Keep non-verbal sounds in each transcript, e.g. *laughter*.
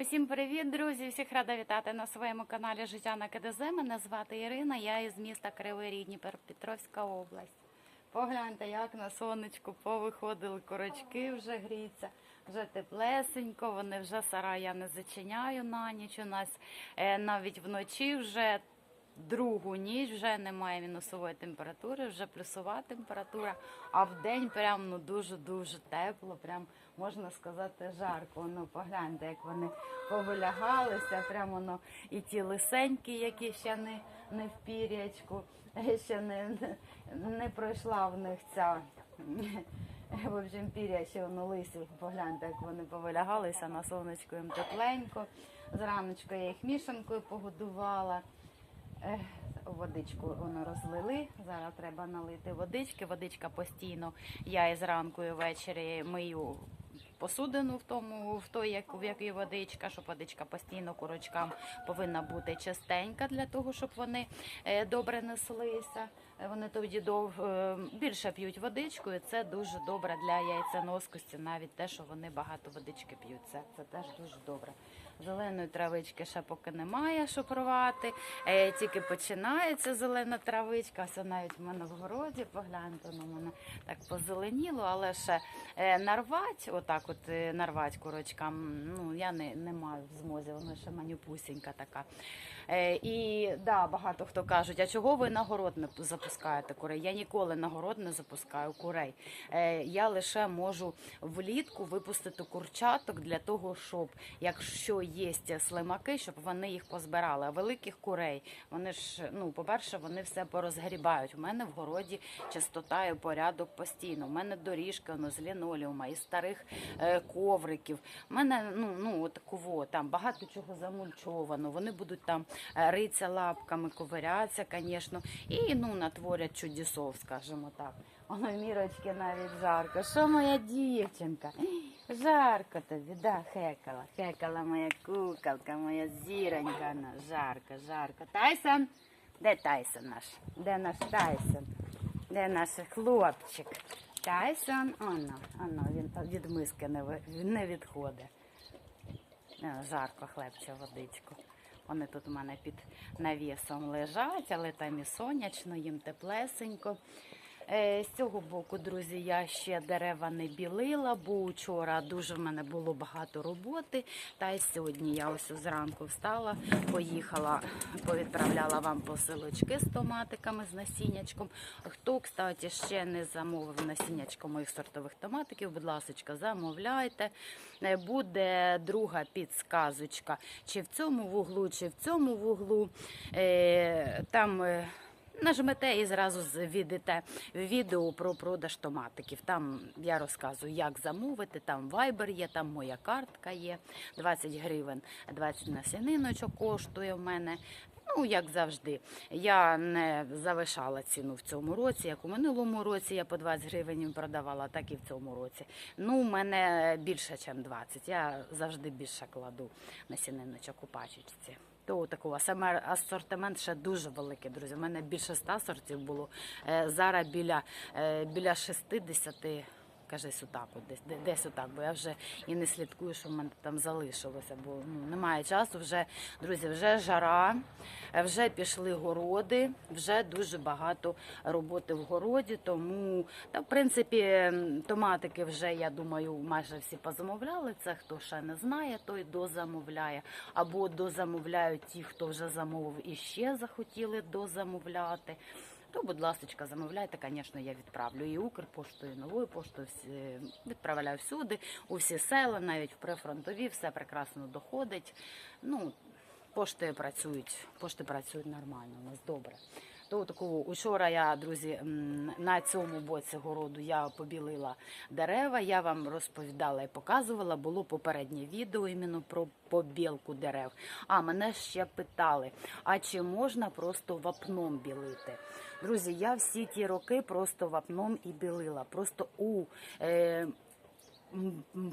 Усім привіт, друзі! Всіх рада вітати на своєму каналі Життя на КДЗ. Мене звати Ірина, я із міста Кривий Ріг, Дніпропетровська область. Погляньте, як на сонечку повиходили корочки, вже гріться, вже теплесенько, вони вже сарай я не зачиняю на ніч. У нас е, навіть вночі вже другу ніч вже немає мінусової температури, вже плюсова температура, а в день прям ну дуже-дуже тепло, прям можна сказати жарко. Ну погляньте, як вони повилягалися, прямо воно і ті лисенькі, які ще не, не в пірячку, ще не, не пройшла в них ця. В общем, піря ще воно лисі, погляньте, як вони повилягалися на сонечку їм тепленько. Зраночку я їх мішанкою погодувала. Водичку воно розлили. Зараз треба налити водички. Водичка постійно. Я і зранку і ввечері мию посудину в тому, в той, як в якій водичка, щоб водичка постійно курочкам повинна бути частенька для того, щоб вони е, добре неслися. Вони тоді дов, е, більше п'ють водичку, і це дуже добре для яйценоскості, навіть те, що вони багато водички п'ють. Це, це теж дуже добре. Зеленої травички ще поки немає, що. Е, тільки починається зелена травичка. Ось навіть в мене в городі, погляньте на мене так позеленіло, але ще е, нарвать, отак от е, нарвать курочкам, ну я не, не маю в змозі, вона ще манюпусінька така. Е, і да, багато хто кажуть, а чого ви на город не запускаєте курей? Я ніколи на город не запускаю курей. Е, я лише можу влітку випустити курчаток для того, щоб якщо є слимаки, щоб вони їх позбирали. А великих курей вони ж ну, по-перше, вони все порозгрібають. У мене в городі чистота і порядок постійно. У мене доріжки воно з лінолеума, із старих е, ковриків. У мене ну, ну от такого, там багато чого замульчовано. Вони будуть там риться лапками, ковиряться, звісно, і ну натворять чудесов, скажімо так. Воно мірочки навіть жарко. Що моя дівчинка? Жарко тобі, да, хекала. Хекала моя куколка, моя зіронька. Ну, жарко, жарко. Тайсон? Де Тайсон наш? Де наш Тайсон? Де наш хлопчик? Тайсон, оно, оно, він від миски не відходить. Е, Жарко хлебче водичку. Вони тут у мене під навісом лежать, але там і сонячно, їм теплесенько. Е, З цього боку, друзі, я ще дерева не білила, бо вчора дуже в мене було багато роботи. Та й сьогодні я ось зранку встала, поїхала, повідправляла вам посилочки з томатиками, з насіннячком. Хто, кстати, ще не замовив насіннячко моїх сортових томатиків, будь ласка, замовляйте. Е, Буде друга підсказочка, чи в цьому вуглу, чи в цьому вуглу. Е, Там. Нажмете і зразу відете відео про продаж томатиків. Там я розказую, як замовити. Там вайбер є, там моя картка є. 20 гривень, 20 насіниночок коштує в мене. Ну, як завжди, я не завишала ціну в цьому році. Як у минулому році я по 20 гривень продавала, так і в цьому році. Ну, у мене більше, ніж 20. Я завжди більше кладу насіниночок у пачечці. То такого саме асортимент ще дуже великий, друзі. У мене більше 100 сортів було. Е, Зараз біля, е, біля 60, кажись, отак, от десь, де- десь отак, бо я вже і не слідкую, що в мене там залишилося, бо ну, немає часу. Вже, друзі, вже жара, е, вже пішли городи, вже дуже багато роботи в городі. Тому, та, в принципі, томатики вже, я думаю, майже всі позамовляли. Це хто ще не знає, той дозамовляє. Або дозамовляють ті, хто вже замовив і ще захотіли дозамовляти. То, будь ласка, замовляйте, звісно, я відправлю і Укрпоштою, і новою поштою, всі, відправляю всюди, у всі села, навіть в прифронтові, все прекрасно доходить. Ну, пошти працюють, пошти працюють нормально, у нас добре. То такого учора я, друзі, на цьому боці городу я побілила дерева. Я вам розповідала і показувала. Було попереднє відео іменно про побілку дерев. А мене ще питали: а чи можна просто вапном білити? Друзі, я всі ті роки просто вапном і білила. Просто у е,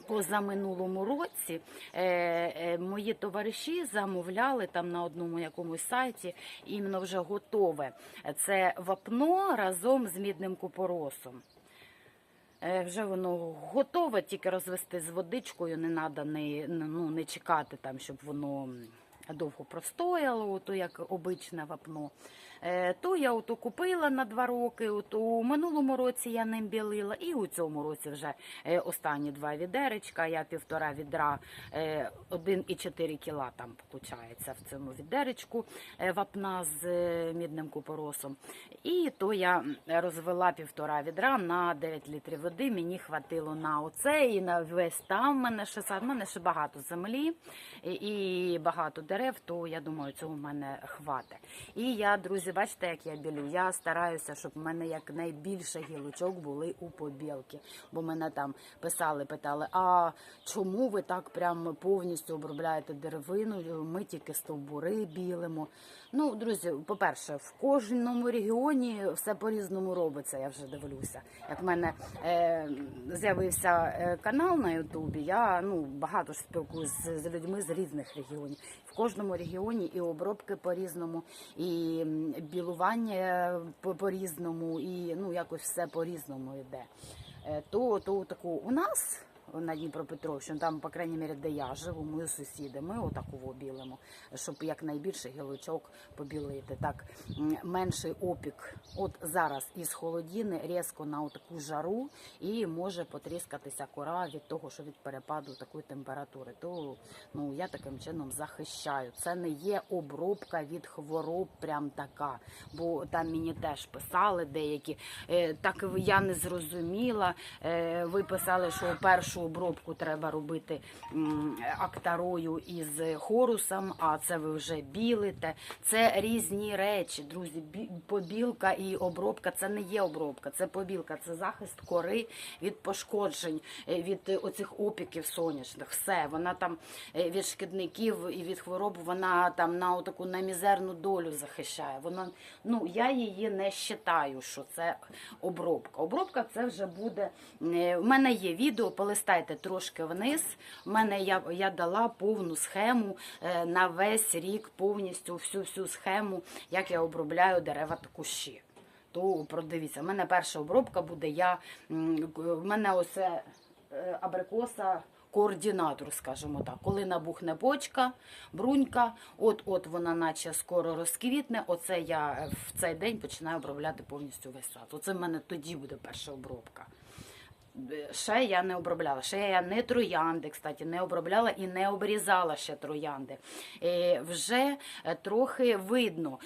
позаминулому році е, е, мої товариші замовляли там на одному якомусь сайті іменно вже готове. Це вапно разом з мідним купоросом. Е, Вже воно готове, тільки розвести з водичкою, не треба не, ну, не чекати, там, щоб воно довго простояло, ото як обичне вапно. Е, То я ото купила на два роки, у минулому році я ним білила, і у цьому році вже е, останні два відеречка, я півтора відра, е, 1,4 кіла там виходить в цьому відеречку е, вапна з е, мідним купоросом. І то я розвела півтора відра на 9 літрів води. Мені хватило на оце і на весь там. в мене ще в мене ще багато землі і багато дерев. То я думаю, цього в мене хватить. І я, друзі, бачите, як я білю. Я стараюся, щоб в мене якнайбільше гілочок були у побілки. Бо мене там писали, питали: а чому ви так прям повністю обробляєте деревину? Ми тільки стовбури білимо. Ну, друзі, по-перше, в кожному регіоні все по-різному робиться. Я вже дивлюся. Як в мене е, з'явився е, канал на Ютубі, я ну багато спілкуюся з, з людьми з різних регіонів. Кожному регіоні і обробки по-різному, і білування по- по-різному, і ну якось все по-різному йде. Е, То, то таку у нас на Дніпропетровщині, там, по крайній мірі, де я живу, ми сусіди, ми отаку білимо, щоб якнайбільше гілочок побілити. Так менший опік. От зараз із холодіни різко на таку жару і може потріскатися кора від того, що від перепаду такої температури. То ну я таким чином захищаю. Це не є обробка від хвороб, прям така. Бо там мені теж писали деякі. Е, так я не зрозуміла. Е, ви писали, що першу обробку треба робити м, актарою із хорусом, а це ви вже білите. Це різні речі, друзі. Побілка і обробка це не є обробка, це побілка, це захист кори від пошкоджень, е, від е, оцих опіків сонячних. Все, вона там е, від шкідників і від хвороб, вона там на таку на мізерну долю захищає. Вона, ну я її не вважаю, що це обробка. Обробка це вже буде. е, У мене є відео, полистайте трошки вниз. У мене я, я дала повну схему е, на весь рік, повністю всю всю схему, як я обробляю дерева та кущі. То продивіться, у мене перша обробка буде. Я в мене оце е, абрикоса. Координатор, скажімо так, коли набухне почка, брунька, от от вона наче скоро розквітне. Оце я е, в цей день починаю обробляти повністю весь сад. Оце в мене тоді буде перша обробка. Е, Ще я не обробляла, ще я не троянди, кстати, не обробляла і не обрізала ще троянди. Е, Вже е, трохи видно.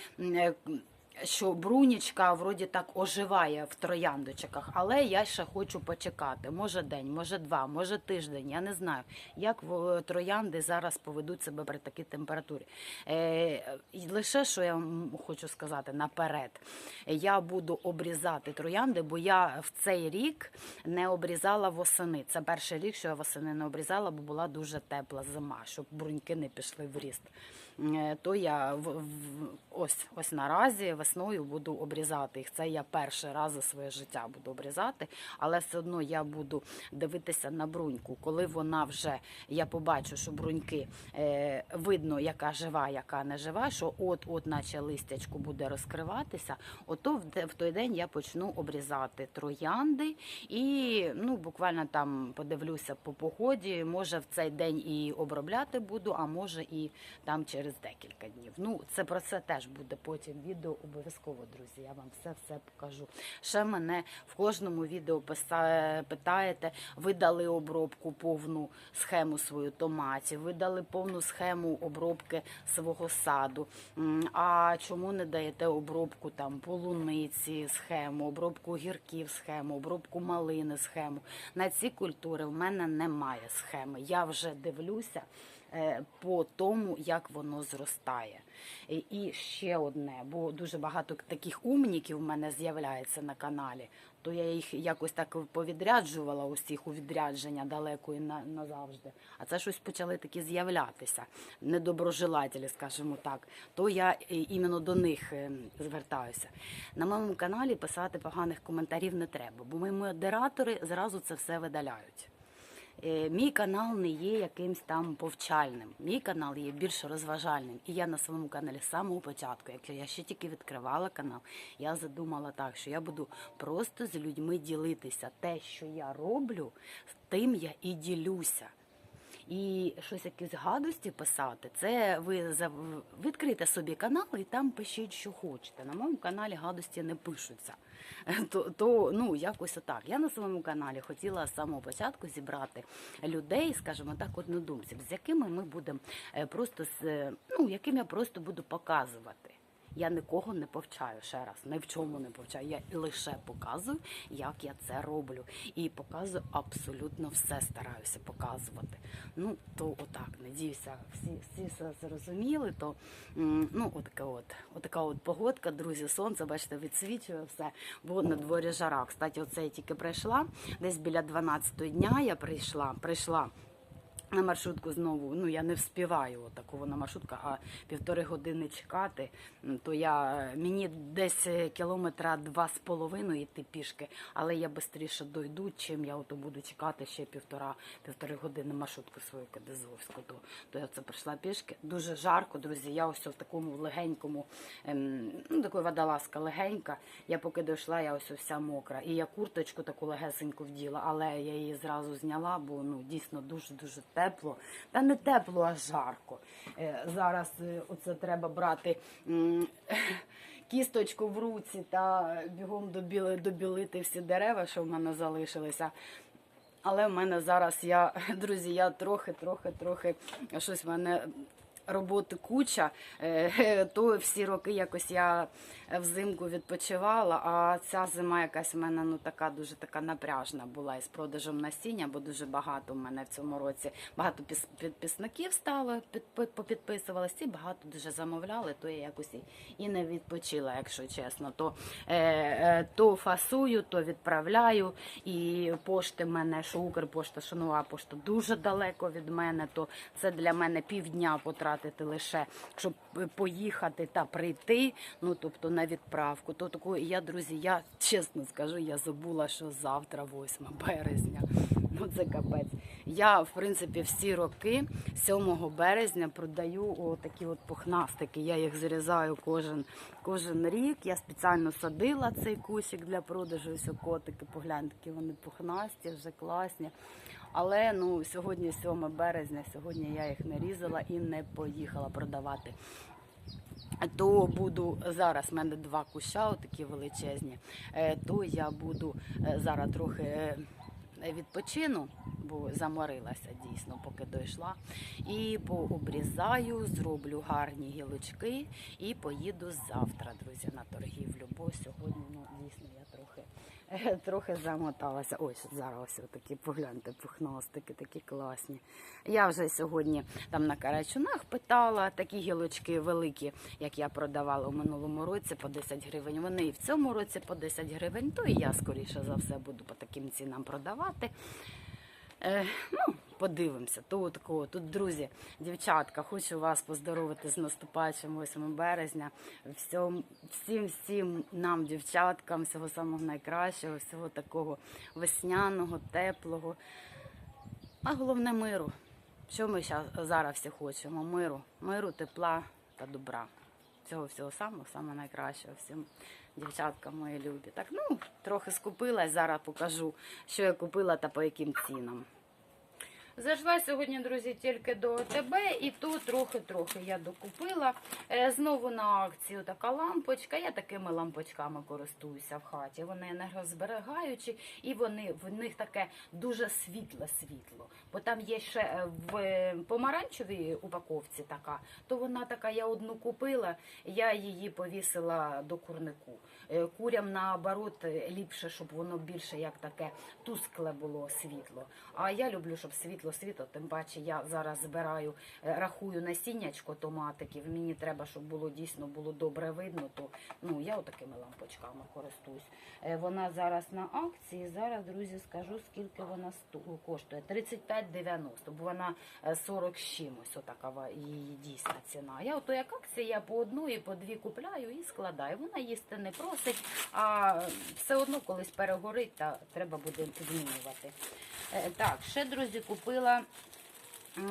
Е, Що брунічка вроді так оживає в трояндочках, але я ще хочу почекати. Може день, може два, може тиждень. Я не знаю, як в- троянди зараз поведуть себе при такій температурі. Е, лише що я хочу сказати наперед, я буду обрізати троянди, бо я в цей рік не обрізала восени. Це перший рік, що я восени не обрізала, бо була дуже тепла зима, щоб бруньки не пішли в ріст. Е, То я в, ось ось наразі весною буду обрізати їх. Це я перший раз за своє життя буду обрізати, але все одно я буду дивитися на бруньку. Коли вона вже я побачу, що бруньки е, видно, яка жива, яка не жива, що от, от, наче листячко буде розкриватися, ото в, в той день я почну обрізати троянди і ну буквально там подивлюся по погоді. Може в цей день і обробляти буду, а може і там через декілька днів. Ну це про це теж буде потім відео. Обов'язково, друзі. Я вам все все покажу. Ще мене в кожному відео питаєте, ви дали обробку повну схему свою томатів, ви дали повну схему обробки свого саду. А чому не даєте обробку там полуниці схему, обробку гірків схему, обробку малини схему? На ці культури в мене немає схеми. Я вже дивлюся по тому, як воно зростає. І- ще одне, бо дуже багато таких умніків в мене з'являється на каналі. То я їх якось так повідряджувала усіх у відрядження далеко і на, назавжди. А це щось почали такі з'являтися, недоброжелателі, скажімо так. То я іменно до них е, звертаюся. На моєму каналі писати поганих коментарів не треба, бо мої модератори зразу це все видаляють. Е, Мій канал не є якимсь там повчальним. Мій канал є більш розважальним. І я на своєму каналі з самого початку, як я ще тільки відкривала канал, я задумала так, що я буду просто з людьми ділитися. Те, що я роблю, тим я і ділюся. І щось якісь гадості писати, це ви відкрийте собі канал і там пишіть, що хочете. На моєму каналі гадості не пишуться. *laughs* То, то ну якось отак. Я на своєму каналі хотіла з самого початку зібрати людей, скажімо так, однодумців, з якими ми будемо е, просто з е, ну яким я просто буду показувати. Я нікого не повчаю ще раз, ні в чому не повчаю. Я лише показую, як я це роблю. І показую абсолютно все стараюся показувати. Ну, то отак, надіюся, всі, всі все зрозуміли. То ну, отака от, отака от погодка, друзі, сонце, бачите, відсвічує все, бо на дворі жара. Кстати, оце я тільки прийшла. Десь біля 12 дня я прийшла, прийшла. На маршрутку знову, ну я не вспіваю такого на маршрутку, а півтори години чекати. То я мені десь е, кілометра два з половиною йти пішки, але я швидше дойду, чим я ото буду чекати ще півтора півтори години маршрутку свою Кадезовську. То, то я це прийшла пішки. Дуже жарко, друзі. Я ось в такому легенькому, ем, ну така водолазка легенька. Я поки дійшла, я ось вся мокра. І я курточку таку легесеньку вділа, але я її зразу зняла, бо ну дійсно дуже дуже. Та не тепло, а жарко. Е, зараз е, оце треба брати. *laughs* Кісточку в руці та бігом добіли, добілити всі дерева, що в мене залишилися. Але в мене зараз я, *laughs* друзі, я трохи, трохи, трохи щось в мене роботи куча. Е, *laughs* То всі роки якось я взимку відпочивала, а ця зима якась в мене ну така дуже така напряжна була із продажем насіння, бо дуже багато в мене в цьому році багато підписників стало, підпи- попідписувалися, і багато дуже замовляли, то я якось і- не відпочила, якщо чесно. То, е, е, то фасую, то відправляю. І пошти мене, що Укрпошта, що нова пошта дуже далеко від мене, то це для мене півдня потратити лише, щоб поїхати та прийти. Ну тобто на відправку. То таку я, друзі, я чесно скажу, я забула, що завтра 8 березня. *laughs* Ну це капець. Я, в принципі, всі роки 7 березня продаю отакі от пухнастики. Я їх зрізаю кожен, кожен рік. Я спеціально садила цей кусик для продажу. Ось котики, погляньте, які вони пухнасті, вже класні. Але ну сьогодні 7 березня, сьогодні я їх не різала і не поїхала продавати. То буду зараз в мене два куща, такі величезні. е, То я буду е, зараз трохи е, відпочину, бо заморилася дійсно, поки дійшла. І пообрізаю, зроблю гарні гілочки і поїду завтра, друзі, на торгівлю. Бо сьогодні ну дійсно я трохи. *laughs* Трохи замоталася. Ось зараз ось такі погляньте, пухностики, такі класні. Я вже сьогодні там на карачунах питала такі гілочки великі, як я продавала у минулому році по 10 гривень. Вони і в цьому році по 10 гривень, то і я скоріше за все буду по таким цінам продавати. Е, ну, подивимося. То такого. Тут, друзі, дівчатка, хочу вас поздоровити з наступаючим 8 березня. Всьом, всім, всім нам, дівчаткам, всього самого найкращого, всього такого весняного, теплого. А головне миру. Що ми зараз всі хочемо? Миру, миру, тепла та добра. Цього всього самого, самого найкращого всім дівчаткам мої любі. Так, ну, трохи скупилась, зараз покажу, що я купила та по яким цінам. Зайшла сьогодні, друзі, тільки до ОТБ, і тут трохи-трохи я докупила. Е, Знову на акцію така лампочка. Я такими лампочками користуюся в хаті. Вони енергозберігаючі, і вони в них таке дуже світле світло. Бо там є ще е, в помаранчевій упаковці така, то вона така, я одну купила, я її повісила до курнику. Е, Курям наоборот ліпше, щоб воно більше як таке тускле було світло. А я люблю, щоб світло всього світу. Тим паче я зараз збираю, е, рахую насіннячко томатиків. Мені треба, щоб було дійсно було добре видно. То ну я отакими лампочками користуюсь. Е, Вона зараз на акції. Зараз, друзі, скажу, скільки вона коштує. 35,90, бо вона е, 40 з чимось. Отака її дійсна ціна. Я ото як акція, я по одну і по дві купляю і складаю. Вона їсти не просить, а все одно колись перегорить та треба буде змінювати. Е, Так, ще, друзі, купила.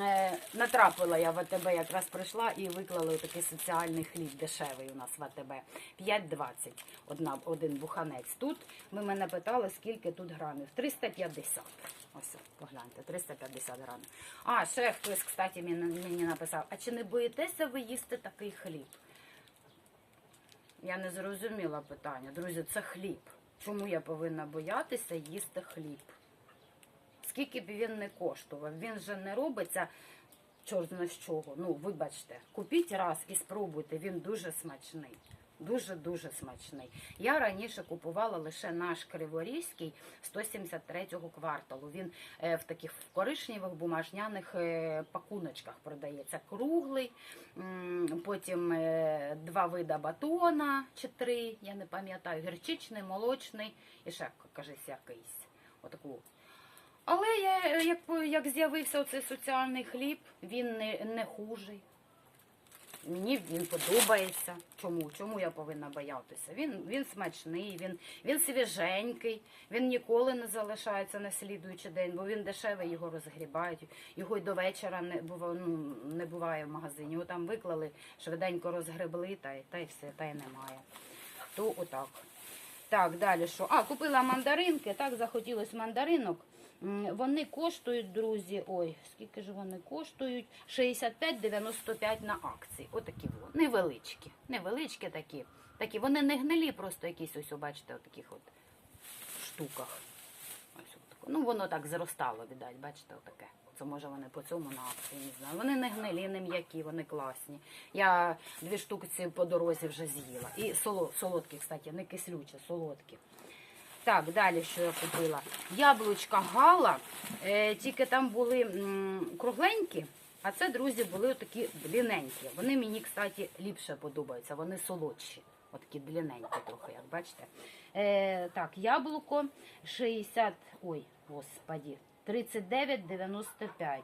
Е, Натрапила я в АТБ, якраз прийшла і виклали такий соціальний хліб дешевий у нас в АТБ. 5,20 одна, один буханець. Тут ви мене питали, скільки тут грамів. 350. Ось, погляньте, 350 грамів. А, ще хтось, кстати, мені написав, а чи не боїтеся ви їсти такий хліб? Я не зрозуміла питання. Друзі, це хліб. Чому я повинна боятися їсти хліб? Скільки б він не коштував? Він же не робиться чорт зна з чого. Ну, вибачте, купіть раз і спробуйте, він дуже смачний. Дуже-дуже смачний. Я раніше купувала лише наш Криворізький 173-го кварталу. Він е, в таких коричневих бумажняних е, пакуночках продається. Круглий, потім е, два вида батона чи три, я не пам'ятаю, гірчичний, молочний і ще кажись якийсь. Отаку але я, як, як з'явився оцей соціальний хліб, він не, не хужий. Мені він подобається. Чому? Чому я повинна боятися? Він, він смачний, він, він свіженький, він ніколи не залишається на слідуючий день, бо він дешевий, його розгрібають. Його й до вечора не буває, ну, не буває в магазині. Його там виклали, швиденько розгребли, та, й- та й все, та й немає. То отак. Так, далі що? А, купила мандаринки, так захотілось мандаринок. Вони коштують, друзі, ой, скільки ж вони коштують? 65,95 на акції. Отакі вони. Невеличкі. Невеличкі такі. Такі. Вони не гнилі, просто якісь ось, бачите, отаких от штуках. Ось отако. Ну, воно так зростало, видать, бачите, отаке. Це може вони по цьому на акції, не знаю. Вони не гнилі, не м'які, вони класні. Я дві штуки по дорозі вже з'їла. І соло- солодкі, кстати, не кислючі, солодкі. Так, далі що я купила? Яблучка гала, е, тільки там були м, кругленькі, а це, друзі, були такі длинненькі. Вони мені, кстати, ліпше подобаються, вони солодші. Отакі длинненькі трохи, як бачите. Е, так, яблуко 60, ой, господі, 39,95.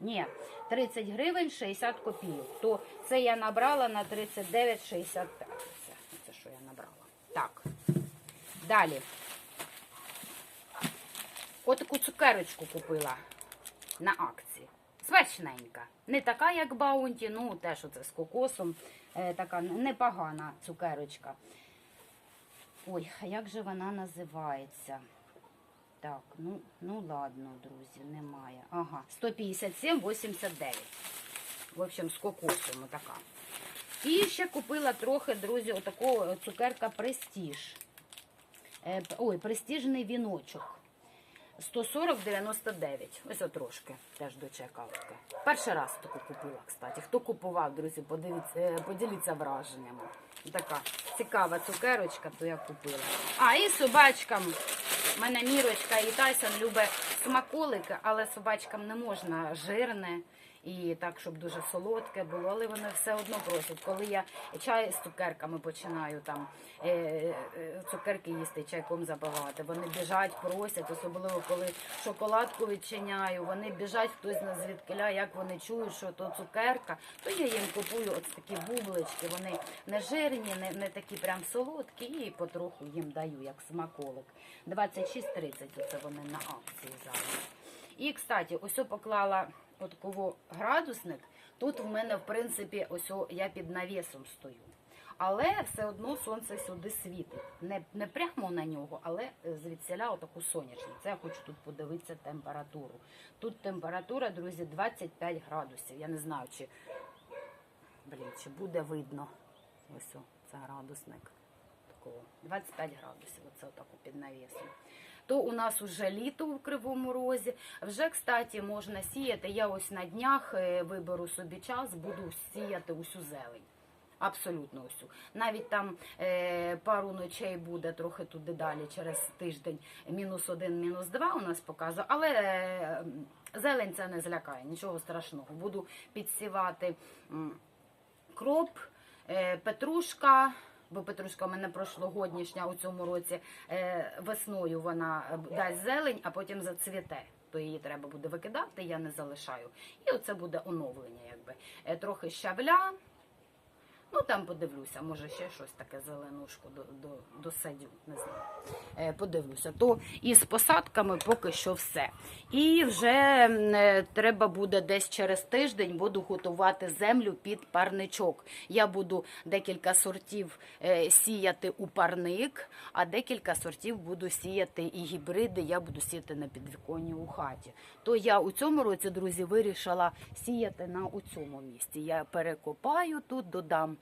Ні, 30 гривень 60 копійок. То це я набрала на 39,65. Це, це що я набрала. Так. Далі. Отаку цукерочку купила на акції. Смачненька. Не така, як Баунті, ну теж оце з кокосом. Е, така непогана цукерочка. Ой, а як же вона називається? Так, ну, ну ладно, друзі, немає. Ага, 157,89. В общем, з кокосом така. І ще купила трохи, друзі, отакого цукерка Престіж. Е, ой, престижний віночок. 140,99. Ось от трошки теж дочекалка. Перший раз таку купила, кстати. Хто купував, друзі, е, поділіться враженнями. Така цікава цукерочка, то я купила. А, і собачкам. У мене Мірочка і Тайсон любить смаколики, але собачкам не можна жирне і так, щоб дуже солодке було, але вони все одно просять. Коли я чай з цукерками починаю там е, е, цукерки їсти, чайком запивати, вони біжать, просять, особливо коли шоколадку відчиняю, вони біжать хтось звідкиля, як вони чують, що то цукерка, то я їм купую ось такі бублички, вони не жирні, не, не такі прям солодкі, і потроху їм даю, як смаколик. 26,30 оце вони на акції зараз. І, кстати, ось поклала от кого градусник. Тут в мене, в принципі, ось я під навісом стою. Але все одно сонце сюди світить. Не, не прямо на нього, але звідсіля отаку сонячну. Це я хочу тут подивитися температуру. Тут температура, друзі, 25 градусів. Я не знаю, чи, блін, чи буде видно. Ось о, це градусник. Такого. 25 градусів. Оце отаку під навісом то у нас уже літо в Кривому Розі. Вже, кстати, можна сіяти. Я ось на днях е, виберу собі час, буду сіяти усю зелень. Абсолютно усю. Навіть там е, пару ночей буде трохи туди далі, через тиждень мінус один, мінус два у нас показує, але е, зелень це не злякає, нічого страшного. Буду підсівати кроп, е, петрушка. Бо петрушка в мене прошлогоднішня у цьому році е, весною вона е, дасть зелень, а потім зацвіте. То її треба буде викидати, я не залишаю. І оце буде оновлення, якби. Е, трохи щавля. Ну там подивлюся, може ще щось таке зеленушку до, до, досадю, не знаю. Е, подивлюся. То із посадками поки що все. І вже е, треба буде десь через тиждень буду готувати землю під парничок. Я буду декілька сортів е, сіяти у парник, а декілька сортів буду сіяти і гібриди. Я буду сіяти на підвіконні у хаті. То я у цьому році, друзі, вирішила сіяти на у цьому місці. Я перекопаю тут, додам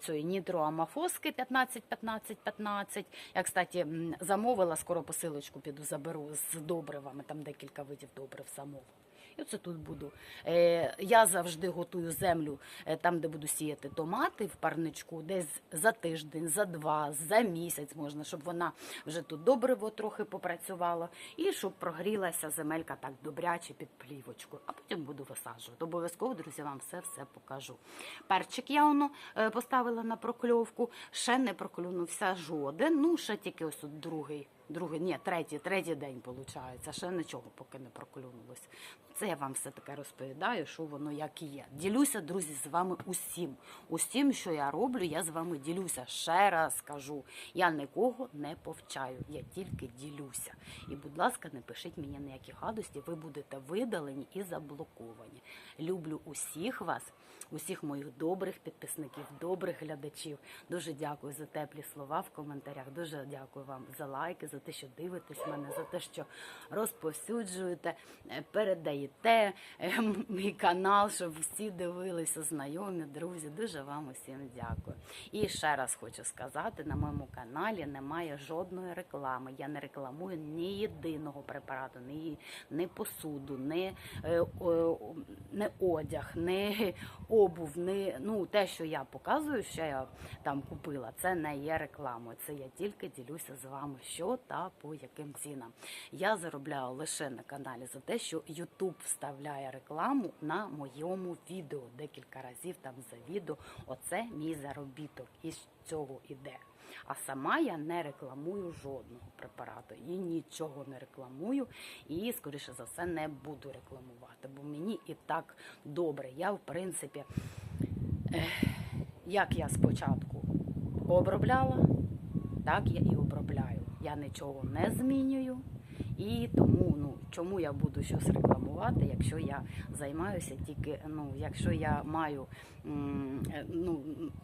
цієї нітроамафоски 15 15 15 Я, кстати, замовила скоро посилочку, піду заберу з добривами, там декілька видів добрив замовила. І оце тут буду. Е, я завжди готую землю е, там, де буду сіяти томати в парничку, десь за тиждень, за два, за місяць можна, щоб вона вже тут добриво трохи попрацювала, і щоб прогрілася земелька так добряче під плівочкою. А потім буду висаджувати. Обов'язково, друзі, вам все все покажу. Перчик я воно е, поставила на прокльовку, ще не проклюнувся жоден. Ну, ще тільки ось другий. Другий, ні, третій, третій день виходить. Ще нічого поки не проклюнулось. Це я вам все таке розповідаю, що воно як і є. Ділюся, друзі, з вами усім. Усім, що я роблю, я з вами ділюся. Ще раз кажу, я нікого не повчаю, я тільки ділюся. І, будь ласка, не пишіть мені ніякі гадості, ви будете видалені і заблоковані. Люблю усіх вас, усіх моїх добрих підписників, добрих глядачів. Дуже дякую за теплі слова в коментарях. Дуже дякую вам за лайки, за те, що дивитесь мене, за те, що розповсюджуєте, е, передаєте е, мій канал, щоб всі дивилися, знайомі, друзі. Дуже вам усім дякую. І ще раз хочу сказати: на моєму каналі немає жодної реклами. Я не рекламую ні єдиного препарату, ні, ні посуду, ні, е, не одяг, не обув, не ну те, що я показую, що я там купила, це не є рекламою. Це я тільки ділюся з вами, що та по яким цінам. Я заробляю лише на каналі за те, що YouTube вставляє рекламу на моєму відео декілька разів там за відео. Оце мій заробіток із цього іде. А сама я не рекламую жодного препарату і нічого не рекламую, і скоріше за все не буду рекламувати, бо мені і так добре. Я в принципі, як я спочатку обробляла, так я і обробляю. Я нічого не змінюю. І тому, ну чому я буду щось рекламувати, якщо я займаюся тільки, ну якщо я маю, ну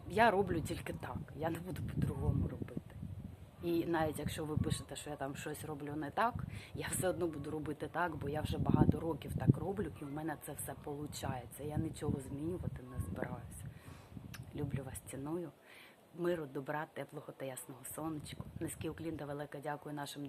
я роблю тільки так, я не буду по-другому робити. І навіть якщо ви пишете, що я там щось роблю не так, я все одно буду робити так, бо я вже багато років так роблю, і в мене це все виходить. Я нічого змінювати не збираюся. Люблю вас, ціную. Миру, добра, теплого та ясного сонечку. Низький уклін та велика дякую нашим